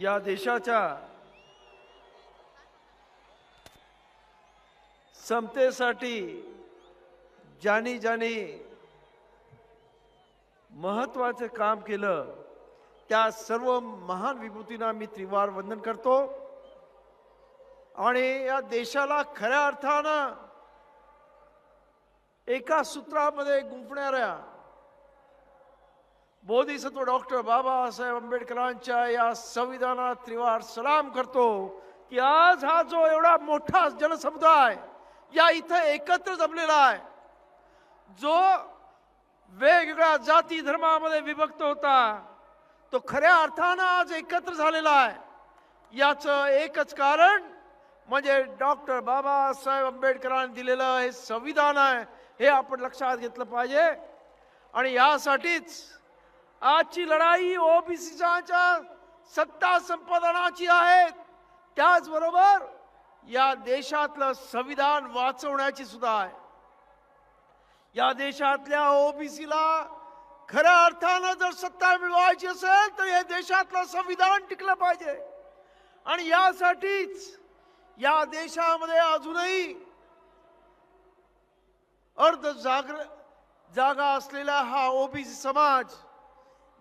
या देशाच्या समतेसाठी ज्यानी ज्यानी महत्त्वाचं काम केलं त्या सर्व महान विभूतींना मी त्रिवार वंदन करतो. आणि या देशाला खऱ्या अर्थानं एका सूत्रामध्ये गुंफणाऱ्या बोधिसत्व डॉक्टर बाबासाहेब आंबेडकरांच्या या संविधानात त्रिवार सलाम करतो की आज हा जो एवढा मोठा जनसमुदाय या इथं एकत्र जमलेला आहे. जो वेगवेगळ्या जाती धर्मामध्ये विभक्त होता तो खऱ्या अर्थानं आज एकत्र झालेला आहे. याचं एकच कारण म्हणजे डॉक्टर बाबासाहेब आंबेडकरांनी दिलेलं हे संविधान आहे हे आपण लक्षात घेतलं पाहिजे. आणि यासाठीच आजची लढाई ओबीसीच्या सत्ता संपादनाची आहे. त्याचबरोबर या देशातलं संविधान वाचवण्याची सुद्धा आहे. या देशातल्या ओबीसीला खऱ्या अर्थानं जर सत्ता मिळवायची असेल तर या देशातलं संविधान टिकलं पाहिजे. आणि यासाठीच या देशामध्ये अजूनही अर्ध जागर जागा असलेला हा ओबीसी समाज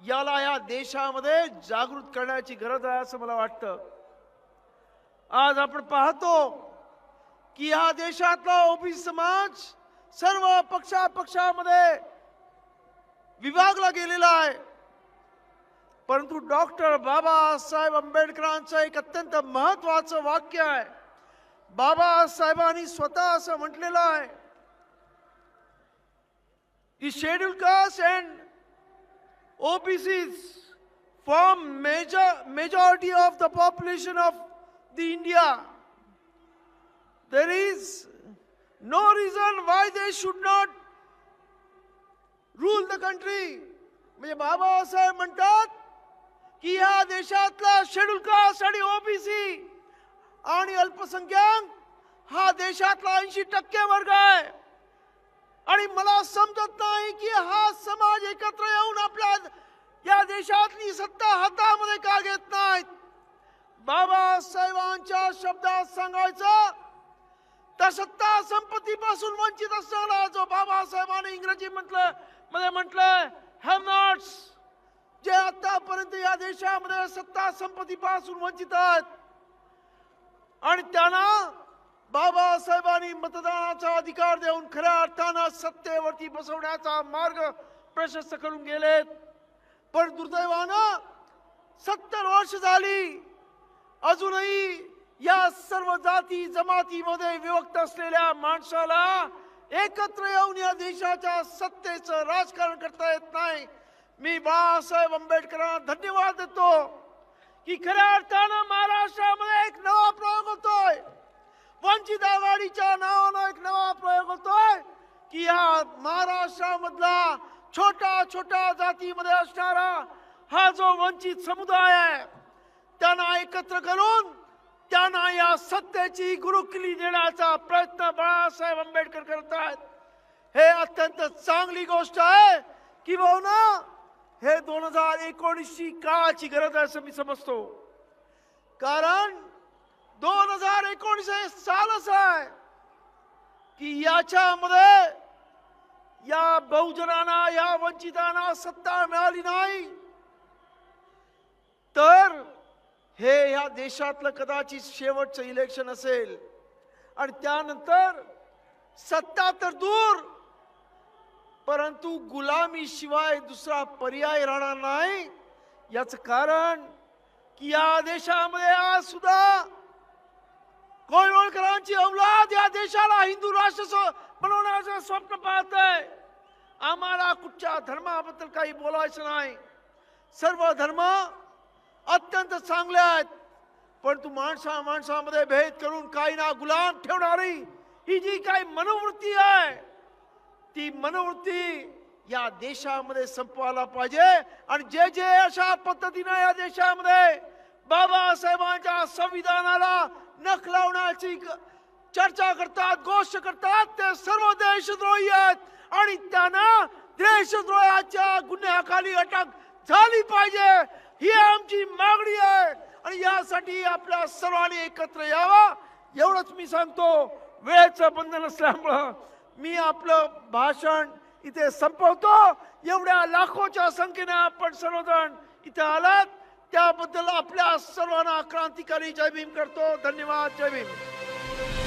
याला या देशामध्ये जागृत करण्याची गरज आहे असं मला वाटतं. आज आपण पाहतो की या देशातला ओबीसी समाज सर्व पक्षापक्षामध्ये विभागला गेलेला आहे. परंतु डॉक्टर बाबासाहेब आंबेडकरांचं एक अत्यंत महत्वाचं वाक्य आहे. बाबासाहेबांनी स्वतः असं म्हटलेलं आहे. की schedule caste and OBCs form major majority of the population of the India. There is no reason why they should not rule the country. म्हणजे बाबासाहेब म्हणतात की या देशातला शेड्यूल कास्ट आणि ओबीसी आणि अल्पसंख्याक हा देशातला ऐंशी टक्के वर्ग आहे आणि मला समजत नाही की हा समाज एकत्र येऊन आपल्या या देशातली सत्ता हातामध्ये का घेत नाहीत? बाबासाहेबांच्या शब्दात सांगायचं तर सत्ता संपत्तीपासून वंचित असणारा जो बाबासाहेबांनी इंग्रजी म्हटलं मध्ये म्हटलं हॅव नॉट्स जे आतापर्यंत या देशामध्ये सत्ता संपत्तीपासून वंचित आहेत. आणि त्यांना बाबासाहेबांनी मतदानाचा अधिकार देऊन खऱ्या अर्थानं सत्तेवरती बसवण्याचा मार्ग प्रशस्त करून गेलेत. पण दुर्दैवानं सत्तर वर्ष झाली अजूनही या सर्व जाती जमातीमध्ये विभक्त असलेल्या माणसाला एकत्र येऊन या देशाच्या सत्तेचं राजकारण करता येत नाही. मी बाळासाहेब आंबेडकरांना धन्यवाद देतो की खऱ्या अर्थानं महाराष्ट्रामध्ये एक नवा प्रयोग होतोय. वंचित आघाडीच्या नावानं एक नवा प्रयोग होतोय की या महाराष्ट्रामधला छोटा छोटा जातीमध्ये असणारा हा जो वंचित समुदाय आहे त्यांना एकत्र करून त्यांना या सत्तेची गुरुकिली देण्याचा प्रयत्न बाळासाहेब आंबेडकर करत आहेत. हे अत्यंत चांगली गोष्ट आहे की भाऊ ना हे दोन हजार एकोणीसची काळाची गरज आहे असं मी समजतो. कारण दोन हजार एकोणीस सालच आहे की याच्यामध्ये या बहुजनांना या वंचितांना सत्ता मिळाली नाही. तर हे या देशातलं कदाचित शेवटचं इलेक्शन असेल. आणि त्यानंतर सत्ता तर दूर परंतु गुलामी शिवाय दुसरा पर्याय राहणार नाही. याच कारण की या देशामध्ये आज सुद्धा कोळवळकरांची औलाद या देशाला हिंदू राष्ट्र बनवण्याचं स्वप्न पाहत आहे आम्हाला कुठच्या धर्माबद्दल काही बोलायचं नाही. सर्व धर्म अत्यंत चांगले आहेत. परंतु माणसा माणसामध्ये भेद करून काही ना गुलाम ठेवणारी ही जी काही मनोवृत्ती आहे ती मनोवृत्ती या देशामध्ये संपवायला पाहिजे. आणि जे जे अशा पद्धतीनं या देशामध्ये बाबासाहेबांच्या संविधानाला नख लावण्याची चर्चा करतात गोष्ट करतात. ते सर्व देशद्रोही आहेत. आणि त्यांना देशद्रोहाच्या गुन्ह्याखाली अटक झाली पाहिजे. ही आमची मागणी आहे. आणि यासाठी आपल्या सर्वांनी एकत्र यावा. एवढंच मी सांगतो. वेळेचं बंधन असल्यामुळं मी आपलं भाषण इथे संपवतो. एवढ्या लाखोच्या संख्येने आपण सर्वजण इथे आलात. त्याबद्दल आपल्या सर्वांना क्रांतिकारी जय भीम करतो. धन्यवाद जय भीम.